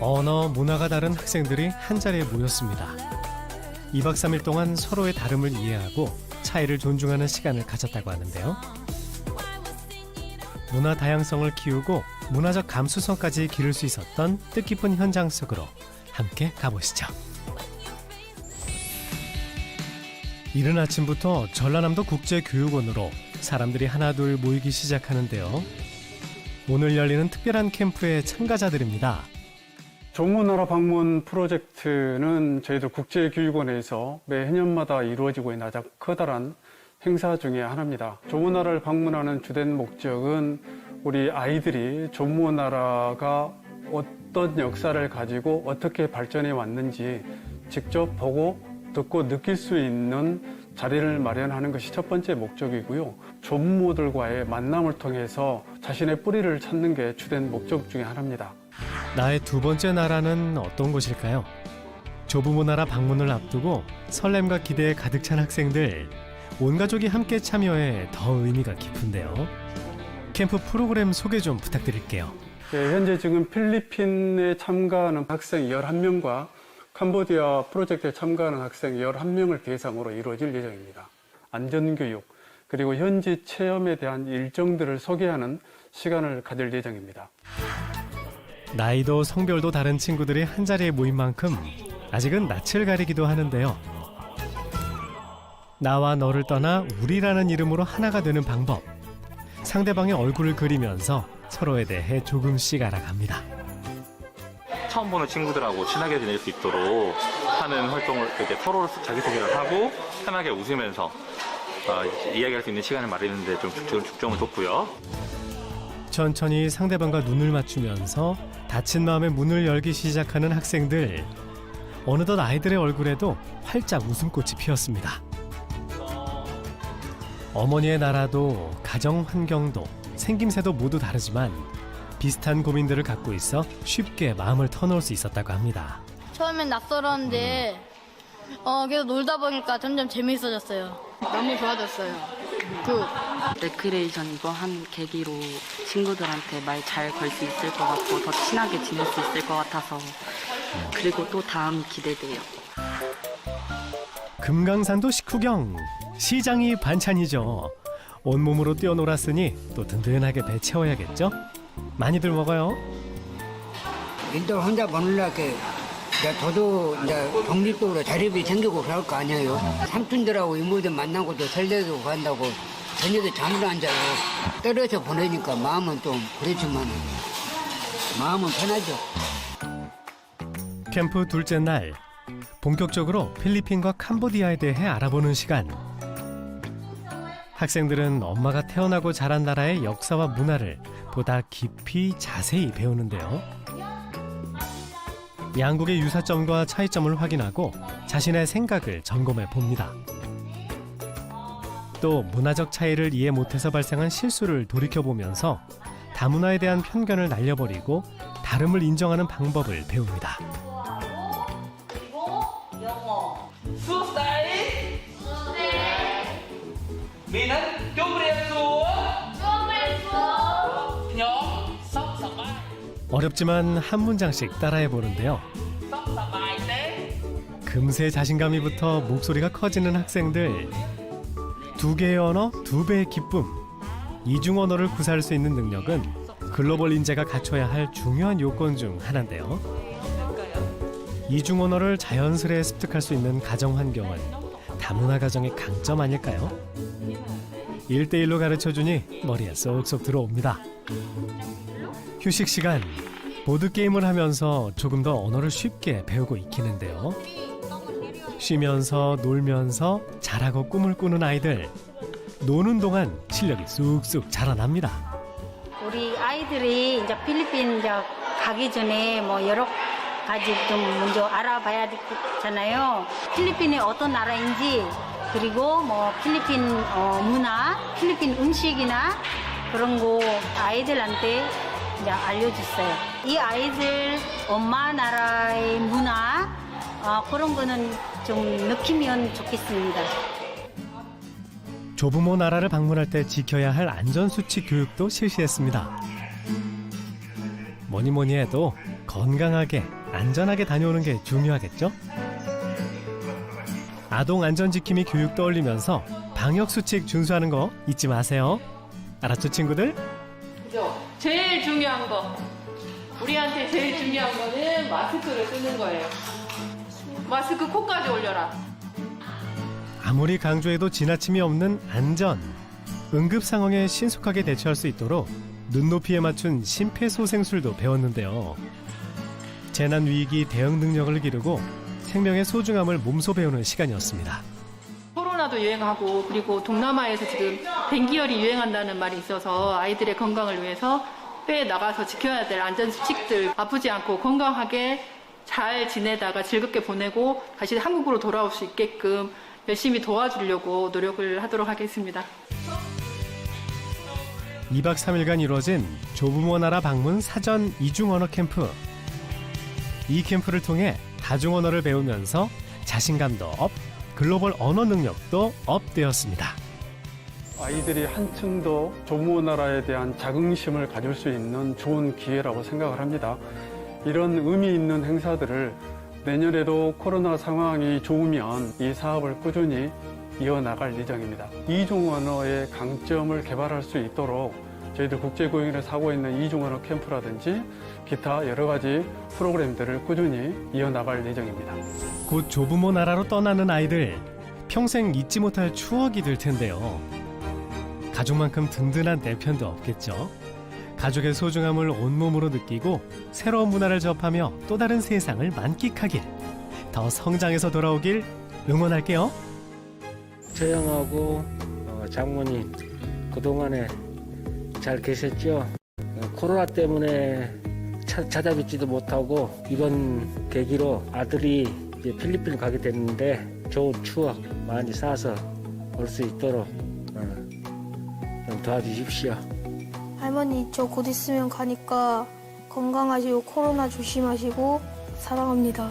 언어, 문화가 다른 학생들이 한자리에 모였습니다. 2박 3일 동안 서로의 다름을 이해하고 차이를 존중하는 시간을 가졌다고 하는데요. 문화 다양성을 키우고 문화적 감수성까지 기를 수 있었던 뜻깊은 현장 속으로 함께 가보시죠. 이른 아침부터 전라남도 국제교육원으로 사람들이 하나둘 모이기 시작하는데요. 오늘 열리는 특별한 캠프의 참가자들입니다. 조문나라 방문 프로젝트는 저희들 국제교육원에서 매 해년마다 이루어지고 있는 아주 커다란 행사 중의 하나입니다. 조문나라를 방문하는 주된 목적은 우리 아이들이 조문나라가 어떤 역사를 가지고 어떻게 발전해 왔는지 직접 보고 듣고 느낄 수 있는 자리를 마련하는 것이 첫 번째 목적이고요. 조무들과의 만남을 통해서 자신의 뿌리를 찾는 게 주된 목적 중의 하나입니다. 나의 두 번째 나라는 어떤 곳일까요? 조부모 나라 방문을 앞두고 설렘과 기대에 가득 찬 학생들 온 가족이 함께 참여해 더 의미가 깊은데요. 캠프 프로그램 소개 좀 부탁드릴게요. 예, 현재 지금 필리핀에 참가하는 학생 11명과 캄보디아 프로젝트에 참가하는 학생 11명을 대상으로 이루어질 예정입니다. 안전교육, 그리고 현지 체험에 대한 일정들을 소개하는 시간을 가질 예정입니다. 나이도 성별도 다른 친구들이 한 자리에 모인 만큼 아직은 낯을 가리기도 하는데요. 나와 너를 떠나 우리라는 이름으로 하나가 되는 방법. 상대방의 얼굴을 그리면서 서로에 대해 조금씩 알아갑니다. 처음 보는 친구들하고 친하게 지낼 수 있도록 하는 활동을 이렇게 서로 자기소개를 하고 편하게 웃으면서 어, 이야기할 수 있는 시간을 마련하는데 좀 중점, 중점을 뒀고요. 천천히 상대방과 눈을 맞추면서 닫힌 마음의 문을 열기 시작하는 학생들. 어느덧 아이들의 얼굴에도 활짝 웃음꽃이 피었습니다. 어머니의 나라도 가정 환경도 생김새도 모두 다르지만 비슷한 고민들을 갖고 있어 쉽게 마음을 터놓을 수 있었다고 합니다. 처음엔 낯설었는데 어 계속 놀다 보니까 점점 재미있어졌어요. 너무 좋아졌어요. 그 레크레이션 이거 한 계기로 친구들한테 말 잘 걸 수 있을 것 같고 더 친하게 지낼 수 있을 것 같아서 그리고 또 다음 기대돼요. 금강산도 식후경 시장이 반찬이죠. 온몸으로 뛰어놀았으니 또 든든하게 배 채워야겠죠? 많이들 먹어요. 인도 혼자 보내려게 이제 저도 이제 독립적으로 자립이 생기고 그럴 거 아니에요. 삼촌들하고 이모들 만나고도 설레고 간다고 저녁에 잠을 안 자요. 떨어져 보내니까 마음은 좀 그렇지만 마음은 편하죠. 캠프 둘째 날 본격적으로 필리핀과 캄보디아에 대해 알아보는 시간. 학생들은 엄마가 태어나고 자란 나라의 역사와 문화를 보다 깊이 자세히 배우는데요. 양국의 유사점과 차이점을 확인하고 자신의 생각을 점검해 봅니다. 또 문화적 차이를 이해 못해서 발생한 실수를 돌이켜 보면서 다문화에 대한 편견을 날려버리고 다름을 인정하는 방법을 배웁니다. 미는 nhóm sóc sập bài 어렵지만 한 문장씩 따라해 보는데요. 금세 자신감이 붙어 목소리가 커지는 학생들. 두 개의 언어, 두 배의 기쁨. 이중 언어를 구사할 수 있는 능력은 글로벌 인재가 갖춰야 할 중요한 요건 중 하나인데요. 이중 언어를 자연스레 습득할 수 있는 가정 환경은 다문화 가정의 강점 아닐까요? 일대일로 가르쳐 주니 머리에 쏙쏙 들어옵니다. 휴식 시간. 보드 게임을 하면서 조금 더 언어를 쉽게 배우고 익히는데요. 쉬면서 놀면서 잘하고 꿈을 꾸는 아이들. 노는 동안 실력이 쑥쑥 자라납니다. 우리 아이들이 이제 필리핀 이제 가기 전에 뭐 여러 가지 좀 먼저 알아봐야 되잖아요. 필리핀이 어떤 나라인지 그리고 뭐 필리핀 어, 문화, 필리핀 음식이나 그런 거 아이들한테 이제 알려줬어요. 이 아이들 엄마 나라의 문화 어, 그런 거는 좀 느끼면 좋겠습니다. 조부모 나라를 방문할 때 지켜야 할 안전수칙 교육도 실시했습니다. 뭐니 뭐니 해도 건강하게 안전하게 다녀오는 게 중요하겠죠? 아동 안전 지킴이 교육 떠올리면서 방역 수칙 준수하는 거 잊지 마세요. 알았죠, 친구들? 그죠? 제일 중요한 거. 우리한테 제일 중요한 거는 마스크를 쓰는 거예요. 마스크 코까지 올려라. 아무리 강조해도 지나침이 없는 안전. 응급 상황에 신속하게 대처할 수 있도록 눈높이에 맞춘 심폐소생술도 배웠는데요. 재난 위기 대응 능력을 기르고 생명의 소중함을 몸소 배우는 시간이었습니다. 코로나도 유행하고 그리고 동남아에서 지금 댕기열이 유행한다는 말이 있어서 아이들의 건강을 위해서 빼 나가서 지켜야 될 안전 수칙들 아프지 않고 건강하게 잘 지내다가 즐겁게 보내고 다시 한국으로 돌아올 수 있게끔 열심히 도와주려고 노력을 하도록 하겠습니다. 2박 3일간 이루어진 조부모 나라 방문 사전 이중 언어 캠프. 이 캠프를 통해 다중 언어를 배우면서 자신감도 업, 글로벌 언어 능력도 업되었습니다. 아이들이 한층 더 조모 나라에 대한 자긍심을 가질 수 있는 좋은 기회라고 생각을 합니다. 이런 의미 있는 행사들을 내년에도 코로나 상황이 좋으면 이 사업을 꾸준히 이어나갈 예정입니다. 이중 언어의 강점을 개발할 수 있도록 저희들 국제고용을 사고 있는 이중 언어 캠프라든지 기타 여러 가지 프로그램들을 꾸준히 이어나갈 예정입니다. 곧 조부모 나라로 떠나는 아이들 평생 잊지 못할 추억이 될 텐데요. 가족만큼 든든한 내 편도 없겠죠. 가족의 소중함을 온몸으로 느끼고 새로운 문화를 접하며 또 다른 세상을 만끽하길 더 성장해서 돌아오길 응원할게요. 저 형하고 어, 장모님 그동안에 잘 계셨죠? 어, 코로나 때문에 차, 찾아뵙지도 못하고 이번 계기로 아들이 이제 필리핀 가게 됐는데 좋은 추억 많이 쌓아서 올 수 있도록 어, 좀 도와주십시오. 할머니 저 곧 있으면 가니까 건강하시고 코로나 조심하시고 사랑합니다.